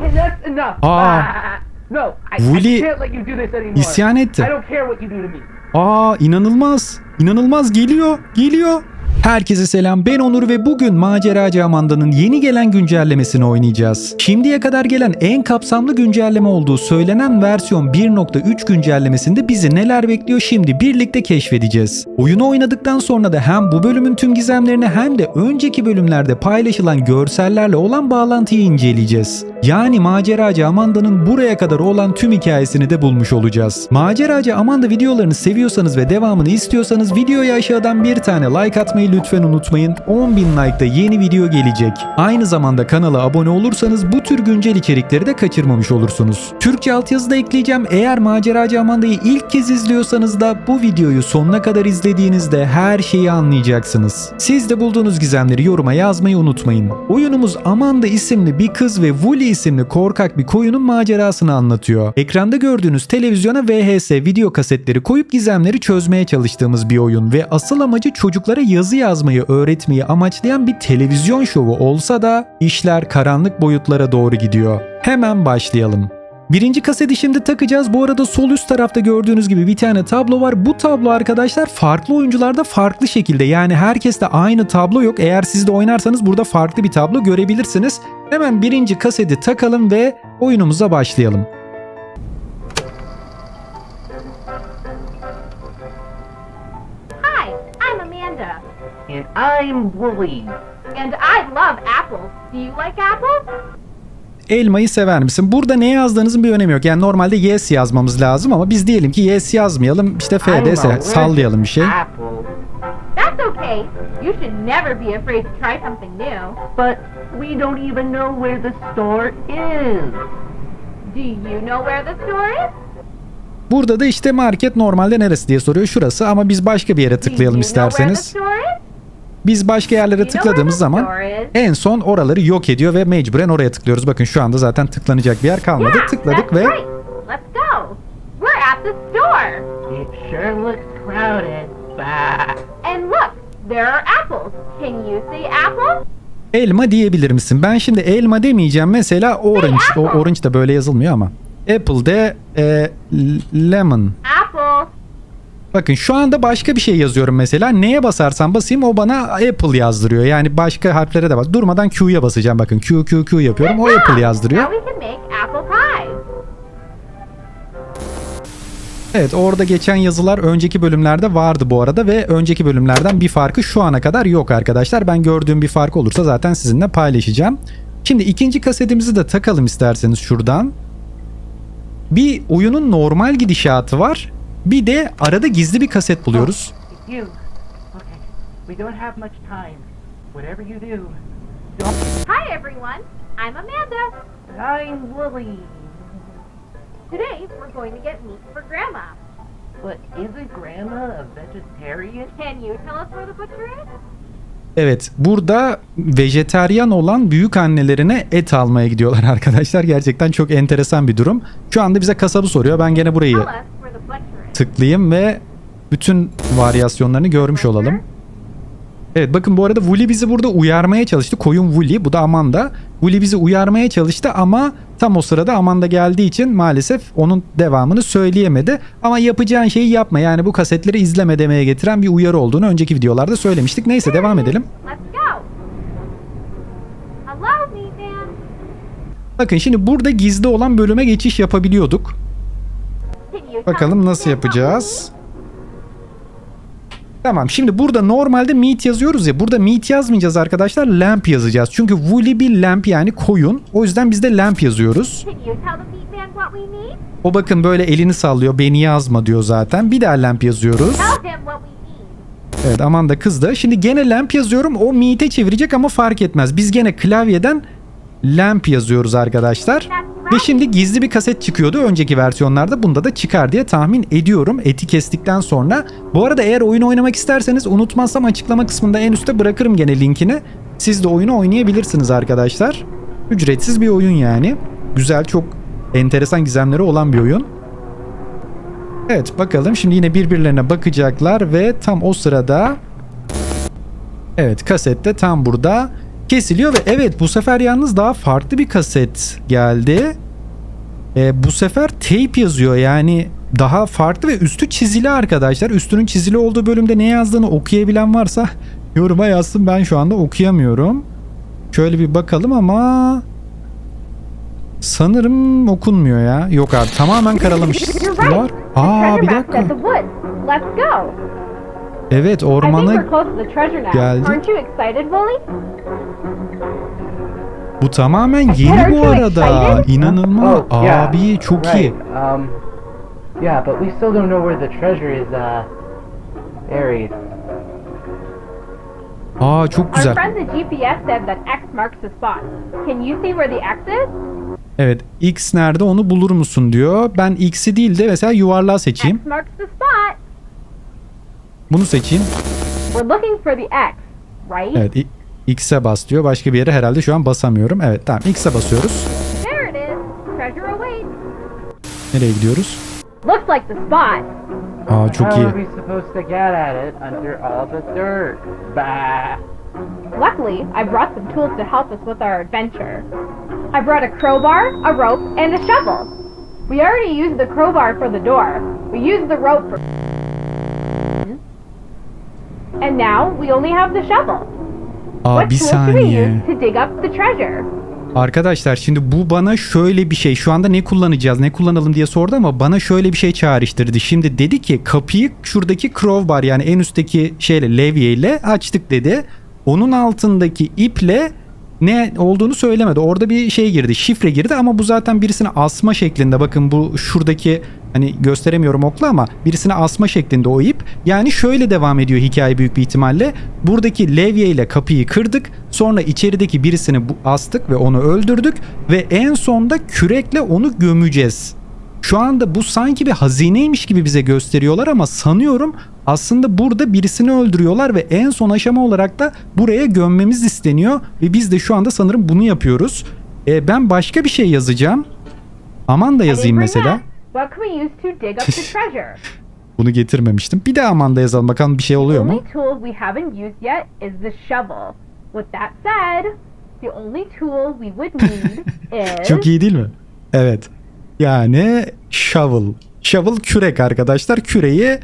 Okay, that's enough. Aa. no, I, Willy I can't let you do this anymore. isyan etti. I don't care what you do to me. Aa inanılmaz. İnanılmaz geliyor. Geliyor. Herkese selam ben Onur ve bugün Maceracı Amanda'nın yeni gelen güncellemesini oynayacağız. Şimdiye kadar gelen en kapsamlı güncelleme olduğu söylenen versiyon 1.3 güncellemesinde bizi neler bekliyor şimdi birlikte keşfedeceğiz. Oyunu oynadıktan sonra da hem bu bölümün tüm gizemlerini hem de önceki bölümlerde paylaşılan görsellerle olan bağlantıyı inceleyeceğiz. Yani Maceracı Amanda'nın buraya kadar olan tüm hikayesini de bulmuş olacağız. Maceracı Amanda videolarını seviyorsanız ve devamını istiyorsanız videoya aşağıdan bir tane like atmayı lütfen unutmayın. 10.000 like'da yeni video gelecek. Aynı zamanda kanala abone olursanız bu tür güncel içerikleri de kaçırmamış olursunuz. Türkçe altyazı da ekleyeceğim. Eğer Maceracı Amanda'yı ilk kez izliyorsanız da bu videoyu sonuna kadar izlediğinizde her şeyi anlayacaksınız. Siz de bulduğunuz gizemleri yoruma yazmayı unutmayın. Oyunumuz Amanda isimli bir kız ve Wooly isimli korkak bir koyunun macerasını anlatıyor. Ekranda gördüğünüz televizyona VHS video kasetleri koyup gizemleri çözmeye çalıştığımız bir oyun ve asıl amacı çocuklara yazı yazmayı öğretmeyi amaçlayan bir televizyon şovu olsa da işler karanlık boyutlara doğru gidiyor. Hemen başlayalım. Birinci kaseti şimdi takacağız. Bu arada sol üst tarafta gördüğünüz gibi bir tane tablo var. Bu tablo arkadaşlar farklı oyuncularda farklı şekilde. Yani herkeste aynı tablo yok. Eğer siz de oynarsanız burada farklı bir tablo görebilirsiniz. Hemen birinci kaseti takalım ve oyunumuza başlayalım. And I'm Wooly. and I love apples. Do you like apples? Elmayı sever misin? Burada ne yazdığınızın bir önemi yok. Yani normalde yes yazmamız lazım ama biz diyelim ki yes yazmayalım. İşte FDS sallayalım bir şey. That's okay. You should never be afraid to try something new. But we don't even know where the store is. Do you know where the store is? Burada da işte market normalde neresi diye soruyor. Şurası ama biz başka bir yere Do tıklayalım you know where the isterseniz. store is? Biz başka yerlere tıkladığımız zaman en son oraları yok ediyor ve mecburen oraya tıklıyoruz. Bakın şu anda zaten tıklanacak bir yer kalmadı. Tıkladık ve right. Let's go. We're at the store. It sure looks crowded. Bah. And look, there are apples. Can you see apples? elma diyebilir misin? Ben şimdi elma demeyeceğim. Mesela orange. O orange da böyle yazılmıyor ama. Apple de e, lemon. Bakın şu anda başka bir şey yazıyorum mesela. Neye basarsam basayım o bana Apple yazdırıyor. Yani başka harflere de bas. Durmadan Q'ya basacağım bakın. Q Q Q yapıyorum. O Apple yazdırıyor. Evet orada geçen yazılar önceki bölümlerde vardı bu arada ve önceki bölümlerden bir farkı şu ana kadar yok arkadaşlar. Ben gördüğüm bir fark olursa zaten sizinle paylaşacağım. Şimdi ikinci kasetimizi de takalım isterseniz şuradan. Bir oyunun normal gidişatı var. Bir de arada gizli bir kaset buluyoruz. It's you. Okay. We don't have much time. Whatever you do, don't. Hi everyone, I'm Amanda. I'm Wooly. Today we're going to get meat for Grandma. But isn't Grandma a vegetarian? Can you tell us where the butcher is? Evet burada vejeteryan olan büyük annelerine et almaya gidiyorlar arkadaşlar. Gerçekten çok enteresan bir durum. Şu anda bize kasabı soruyor. Ben gene burayı tıklayayım ve bütün varyasyonlarını görmüş olalım. Evet bakın bu arada Wooly bizi burada uyarmaya çalıştı. Koyun Wooly bu da Amanda. Wooly bizi uyarmaya çalıştı ama tam o sırada Amanda geldiği için maalesef onun devamını söyleyemedi. Ama yapacağın şeyi yapma yani bu kasetleri izleme demeye getiren bir uyarı olduğunu önceki videolarda söylemiştik. Neyse devam edelim. Bakın şimdi burada gizli olan bölüme geçiş yapabiliyorduk. Bakalım nasıl yapacağız. Tamam şimdi burada normalde meat yazıyoruz ya burada meat yazmayacağız arkadaşlar lamp yazacağız. Çünkü woolly bir lamp yani koyun. O yüzden biz de lamp yazıyoruz. O bakın böyle elini sallıyor beni yazma diyor zaten. Bir daha lamp yazıyoruz. Evet Amanda kızdı. Şimdi gene lamp yazıyorum o meat'e çevirecek ama fark etmez. Biz gene klavyeden lamp yazıyoruz arkadaşlar. Ve şimdi gizli bir kaset çıkıyordu önceki versiyonlarda. Bunda da çıkar diye tahmin ediyorum eti kestikten sonra. Bu arada eğer oyun oynamak isterseniz unutmazsam açıklama kısmında en üstte bırakırım gene linkini. Siz de oyunu oynayabilirsiniz arkadaşlar. Ücretsiz bir oyun yani. Güzel çok enteresan gizemleri olan bir oyun. Evet bakalım şimdi yine birbirlerine bakacaklar ve tam o sırada Evet kasette tam burada kesiliyor ve evet bu sefer yalnız daha farklı bir kaset geldi. E, bu sefer tape yazıyor yani daha farklı ve üstü çizili arkadaşlar. Üstünün çizili olduğu bölümde ne yazdığını okuyabilen varsa yoruma yazsın ben şu anda okuyamıyorum. Şöyle bir bakalım ama sanırım okunmuyor ya. Yok abi tamamen karalamışlar. Aa bir dakika. Evet ormana we're bu tamamen yeni bu arada. İnanılmaz. Oh. Abi çok iyi. Um, yeah, but we still don't know where the treasure is, uh, buried. Aa çok Our güzel. friend the GPS said that X marks the spot. Can you see where the X is? Evet X nerede onu bulur musun diyor. Ben X'i değil de mesela yuvarlağı seçeyim. X marks the spot. Bunu seçeyim. We're looking for the X, right? Evet X'e bas diyor. Başka bir yere herhalde şu an basamıyorum. Evet tamam X'e basıyoruz. Nereye gidiyoruz? Looks like the spot. Aa çok iyi. Luckily, I brought some tools to help us with our adventure. I brought a crowbar, a rope, and a shovel. We already used the crowbar for the door. We used the rope for. And now we only have the shovel. Aa bir saniye. Arkadaşlar şimdi bu bana şöyle bir şey şu anda ne kullanacağız ne kullanalım diye sordu ama bana şöyle bir şey çağrıştırdı. Şimdi dedi ki kapıyı şuradaki crowbar yani en üstteki şeyle levyeyle açtık dedi. Onun altındaki iple ne olduğunu söylemedi. Orada bir şey girdi şifre girdi ama bu zaten birisine asma şeklinde bakın bu şuradaki hani gösteremiyorum okla ama birisine asma şeklinde o ip. Yani şöyle devam ediyor hikaye büyük bir ihtimalle. Buradaki levye ile kapıyı kırdık. Sonra içerideki birisini astık ve onu öldürdük. Ve en sonda kürekle onu gömeceğiz. Şu anda bu sanki bir hazineymiş gibi bize gösteriyorlar ama sanıyorum aslında burada birisini öldürüyorlar ve en son aşama olarak da buraya gömmemiz isteniyor ve biz de şu anda sanırım bunu yapıyoruz. E, ben başka bir şey yazacağım. Aman da yazayım mesela. Bunu getirmemiştim. Bir de aman da yazalım bakalım bir şey oluyor mu? Çok iyi değil mi? Evet. Yani shovel. Shovel kürek arkadaşlar. Küreği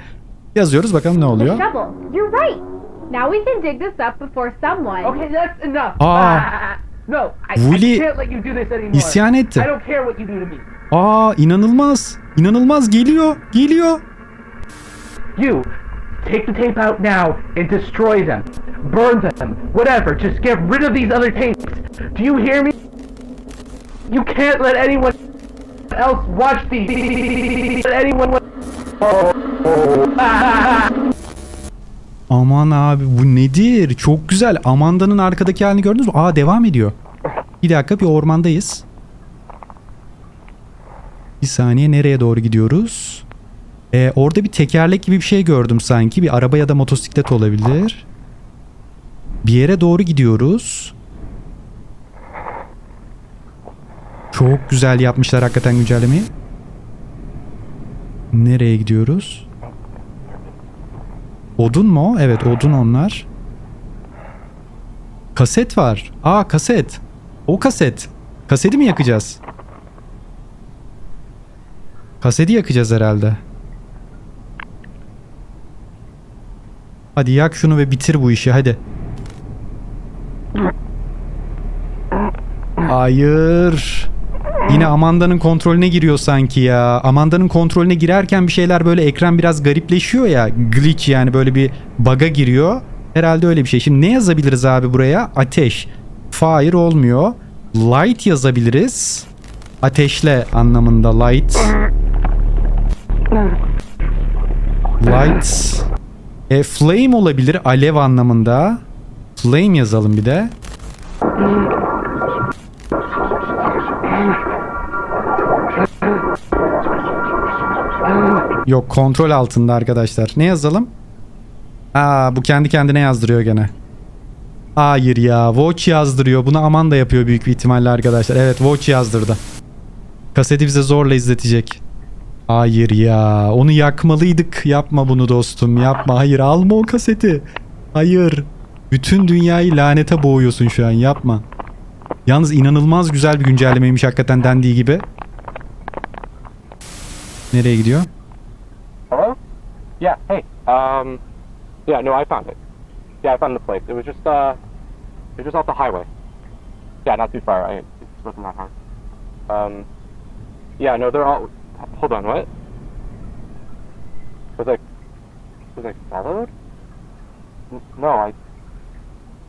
yazıyoruz bakalım ne oluyor. shovel. You're right. Now we can dig this up before someone. Okay, that's enough. Ah. No, I, Willy I can't let you do this anymore. İsyan etti. I don't care what you do to me. Aa inanılmaz. İnanılmaz geliyor. Geliyor. You, take the tape out now and destroy them. Burn them. Whatever. Just get rid of these other tapes. Do you hear me? You can't let anyone else watch these. Anyone. Aman abi bu nedir? Çok güzel. Amanda'nın arkadaki halini gördünüz mü? Aa devam ediyor. Bir dakika bir ormandayız. Bir saniye nereye doğru gidiyoruz? Ee, orada bir tekerlek gibi bir şey gördüm sanki. Bir araba ya da motosiklet olabilir. Bir yere doğru gidiyoruz. Çok güzel yapmışlar hakikaten güncellemeyi. Nereye gidiyoruz? Odun mu? Evet odun onlar. Kaset var. Aa kaset. O kaset. Kaseti mi yakacağız? Kaseti yakacağız herhalde. Hadi yak şunu ve bitir bu işi hadi. Hayır. Yine Amanda'nın kontrolüne giriyor sanki ya. Amanda'nın kontrolüne girerken bir şeyler böyle ekran biraz garipleşiyor ya. Glitch yani böyle bir bug'a giriyor. Herhalde öyle bir şey. Şimdi ne yazabiliriz abi buraya? Ateş. Fire olmuyor. Light yazabiliriz. Ateşle anlamında light. Light. E, flame olabilir alev anlamında. Flame yazalım bir de. Yok kontrol altında arkadaşlar. Ne yazalım? Aa bu kendi kendine yazdırıyor gene. Hayır ya watch yazdırıyor. Bunu aman da yapıyor büyük bir ihtimalle arkadaşlar. Evet watch yazdırdı. Kaseti bize zorla izletecek. Hayır ya onu yakmalıydık. Yapma bunu dostum yapma. Hayır alma o kaseti. Hayır. Bütün dünyayı lanete boğuyorsun şu an yapma. Yalnız inanılmaz güzel bir güncellemeymiş hakikaten dendiği gibi. Nereye gidiyor? Hello? Yeah, hey. Um, yeah, no, I found it. Yeah, I found the place. It was just, uh, it was just off the highway. Yeah, not too far. I, it wasn't that hard. Um, yeah, no, they're all, hold on, what? Was I, was I followed? N- No, I,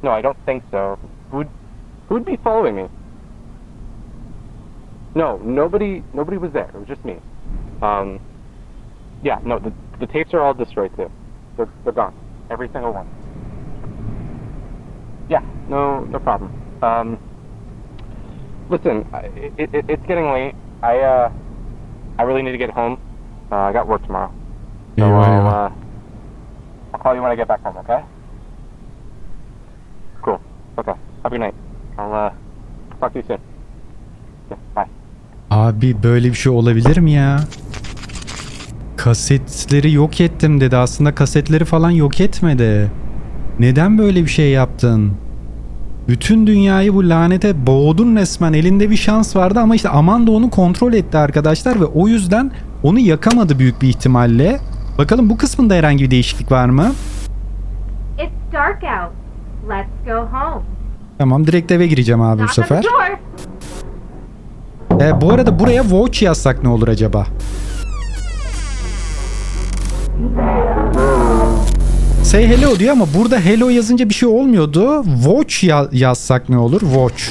no, I don't think so. Who'd, who'd be following me? No, nobody, nobody was there. It was just me. Um, yeah, no, the, the tapes are all destroyed too. They're, they're gone. Every single one. Yeah, no, no problem. Um, listen, I- it, it, it's getting late. I, uh, I really need to get home. Uh, I got work tomorrow. So Eyvah, I'll, eyvah. uh, I'll call you when I get back home, okay? Cool. Okay. Have a good night. I'll, uh, talk to you soon. Yeah, bye. Abi böyle bir şey olabilir mi ya? Kasetleri yok ettim dedi. Aslında kasetleri falan yok etmedi. Neden böyle bir şey yaptın? Bütün dünyayı bu lanete boğdun resmen. Elinde bir şans vardı ama işte Amanda onu kontrol etti arkadaşlar ve o yüzden onu yakamadı büyük bir ihtimalle. Bakalım bu kısmında herhangi bir değişiklik var mı? It's dark out. Let's go home. Tamam direkt eve gireceğim abi bu sefer. door. E, bu arada buraya watch yazsak ne olur acaba? Say hello diyor ama burada hello yazınca bir şey olmuyordu. Watch ya- yazsak ne olur? Watch.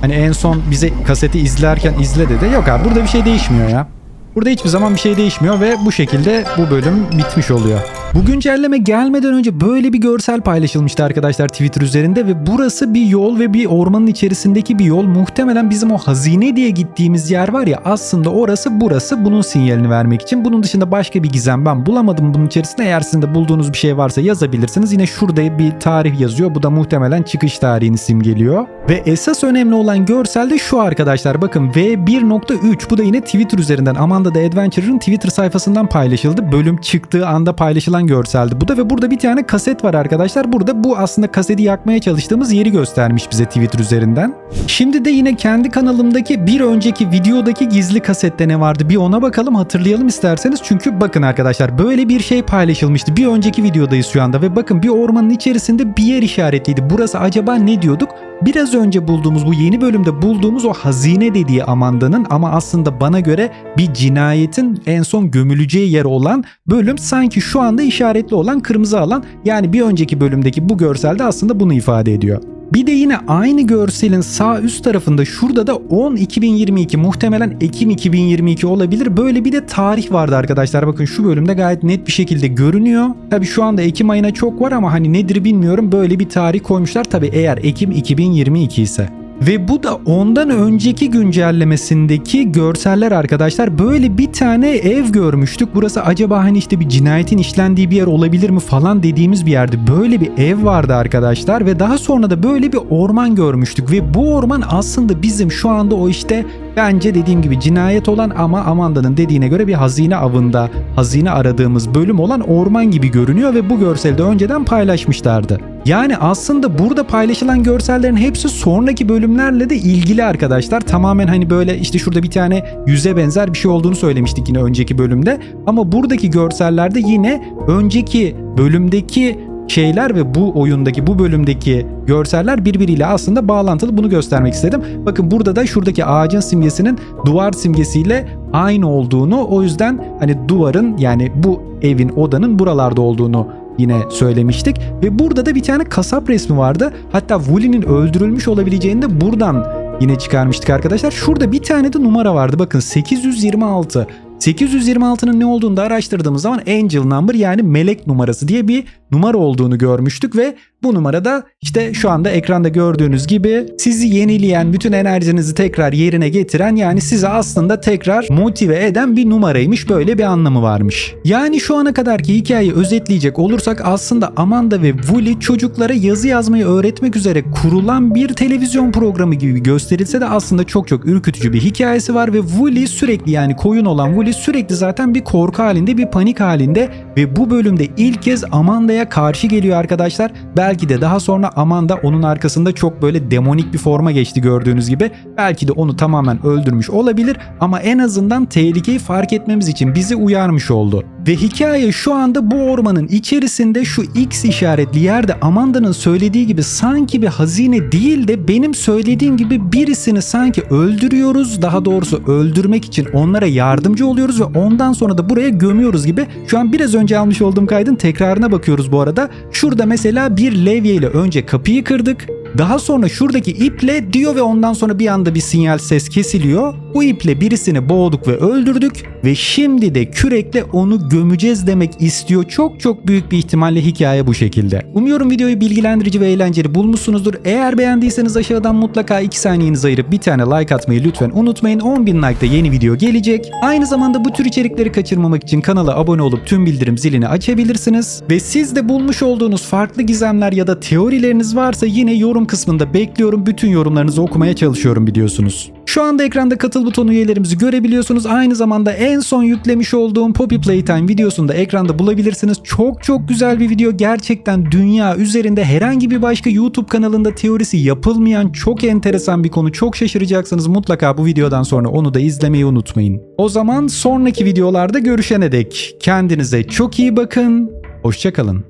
Hani en son bize kaseti izlerken izle dedi. Yok abi burada bir şey değişmiyor ya. Burada hiçbir zaman bir şey değişmiyor ve bu şekilde bu bölüm bitmiş oluyor. Bu güncelleme gelmeden önce böyle bir görsel paylaşılmıştı arkadaşlar Twitter üzerinde ve burası bir yol ve bir ormanın içerisindeki bir yol. Muhtemelen bizim o hazine diye gittiğimiz yer var ya aslında orası burası bunun sinyalini vermek için. Bunun dışında başka bir gizem ben bulamadım bunun içerisinde. Eğer sizin de bulduğunuz bir şey varsa yazabilirsiniz. Yine şurada bir tarih yazıyor. Bu da muhtemelen çıkış tarihini simgeliyor. Ve esas önemli olan görsel de şu arkadaşlar. Bakın V1.3 bu da yine Twitter üzerinden Amanda the Adventurer'ın Twitter sayfasından paylaşıldı. Bölüm çıktığı anda paylaşılan görseldi. Bu da ve burada bir tane kaset var arkadaşlar. Burada bu aslında kaseti yakmaya çalıştığımız yeri göstermiş bize Twitter üzerinden. Şimdi de yine kendi kanalımdaki bir önceki videodaki gizli kasette ne vardı bir ona bakalım hatırlayalım isterseniz. Çünkü bakın arkadaşlar böyle bir şey paylaşılmıştı. Bir önceki videodayız şu anda ve bakın bir ormanın içerisinde bir yer işaretliydi. Burası acaba ne diyorduk? Biraz önce bulduğumuz bu yeni bölümde bulduğumuz o hazine dediği Amanda'nın ama aslında bana göre bir cinayetin en son gömüleceği yer olan bölüm sanki şu anda işaretli olan kırmızı alan yani bir önceki bölümdeki bu görselde aslında bunu ifade ediyor. Bir de yine aynı görselin sağ üst tarafında şurada da 10 2022 muhtemelen Ekim 2022 olabilir. Böyle bir de tarih vardı arkadaşlar. Bakın şu bölümde gayet net bir şekilde görünüyor. Tabi şu anda Ekim ayına çok var ama hani nedir bilmiyorum. Böyle bir tarih koymuşlar. Tabi eğer Ekim 2022 ise. Ve bu da ondan önceki güncellemesindeki görseller arkadaşlar. Böyle bir tane ev görmüştük. Burası acaba hani işte bir cinayetin işlendiği bir yer olabilir mi falan dediğimiz bir yerdi. Böyle bir ev vardı arkadaşlar ve daha sonra da böyle bir orman görmüştük. Ve bu orman aslında bizim şu anda o işte bence dediğim gibi cinayet olan ama Amanda'nın dediğine göre bir hazine avında, hazine aradığımız bölüm olan orman gibi görünüyor ve bu görseli de önceden paylaşmışlardı. Yani aslında burada paylaşılan görsellerin hepsi sonraki bölümlerle de ilgili arkadaşlar. Tamamen hani böyle işte şurada bir tane yüze benzer bir şey olduğunu söylemiştik yine önceki bölümde. Ama buradaki görsellerde yine önceki bölümdeki şeyler ve bu oyundaki bu bölümdeki görseller birbiriyle aslında bağlantılı bunu göstermek istedim. Bakın burada da şuradaki ağacın simgesinin duvar simgesiyle aynı olduğunu o yüzden hani duvarın yani bu evin odanın buralarda olduğunu yine söylemiştik. Ve burada da bir tane kasap resmi vardı. Hatta Wooly'nin öldürülmüş olabileceğini de buradan yine çıkarmıştık arkadaşlar. Şurada bir tane de numara vardı. Bakın 826. 826'nın ne olduğunu da araştırdığımız zaman Angel Number yani melek numarası diye bir numara olduğunu görmüştük ve bu numarada işte şu anda ekranda gördüğünüz gibi sizi yenileyen, bütün enerjinizi tekrar yerine getiren yani sizi aslında tekrar motive eden bir numaraymış. Böyle bir anlamı varmış. Yani şu ana kadarki hikayeyi özetleyecek olursak aslında Amanda ve Wooly çocuklara yazı yazmayı öğretmek üzere kurulan bir televizyon programı gibi gösterilse de aslında çok çok ürkütücü bir hikayesi var ve Wooly sürekli yani koyun olan Wooly sürekli zaten bir korku halinde, bir panik halinde ve bu bölümde ilk kez Amanda'ya karşı geliyor arkadaşlar. Belki de daha sonra Amanda onun arkasında çok böyle demonik bir forma geçti gördüğünüz gibi. Belki de onu tamamen öldürmüş olabilir ama en azından tehlikeyi fark etmemiz için bizi uyarmış oldu. Ve hikaye şu anda bu ormanın içerisinde şu X işaretli yerde Amanda'nın söylediği gibi sanki bir hazine değil de benim söylediğim gibi birisini sanki öldürüyoruz. Daha doğrusu öldürmek için onlara yardımcı oluyoruz ve ondan sonra da buraya gömüyoruz gibi. Şu an biraz önce almış olduğum kaydın tekrarına bakıyoruz bu arada. Şurada mesela bir levye ile önce kapıyı kırdık. Daha sonra şuradaki iple diyor ve ondan sonra bir anda bir sinyal ses kesiliyor. Bu iple birisini boğduk ve öldürdük ve şimdi de kürekle onu gömeceğiz demek istiyor. Çok çok büyük bir ihtimalle hikaye bu şekilde. Umuyorum videoyu bilgilendirici ve eğlenceli bulmuşsunuzdur. Eğer beğendiyseniz aşağıdan mutlaka 2 saniyenizi ayırıp bir tane like atmayı lütfen unutmayın. 10.000 like'da yeni video gelecek. Aynı zamanda bu tür içerikleri kaçırmamak için kanala abone olup tüm bildirim zilini açabilirsiniz. Ve siz de bulmuş olduğunuz farklı gizemler ya da teorileriniz varsa yine yorum kısmında bekliyorum. Bütün yorumlarınızı okumaya çalışıyorum biliyorsunuz. Şu anda ekranda katıl butonu üyelerimizi görebiliyorsunuz. Aynı zamanda en son yüklemiş olduğum Poppy Playtime videosunu da ekranda bulabilirsiniz. Çok çok güzel bir video. Gerçekten dünya üzerinde herhangi bir başka YouTube kanalında teorisi yapılmayan çok enteresan bir konu. Çok şaşıracaksınız. Mutlaka bu videodan sonra onu da izlemeyi unutmayın. O zaman sonraki videolarda görüşene dek kendinize çok iyi bakın. Hoşçakalın.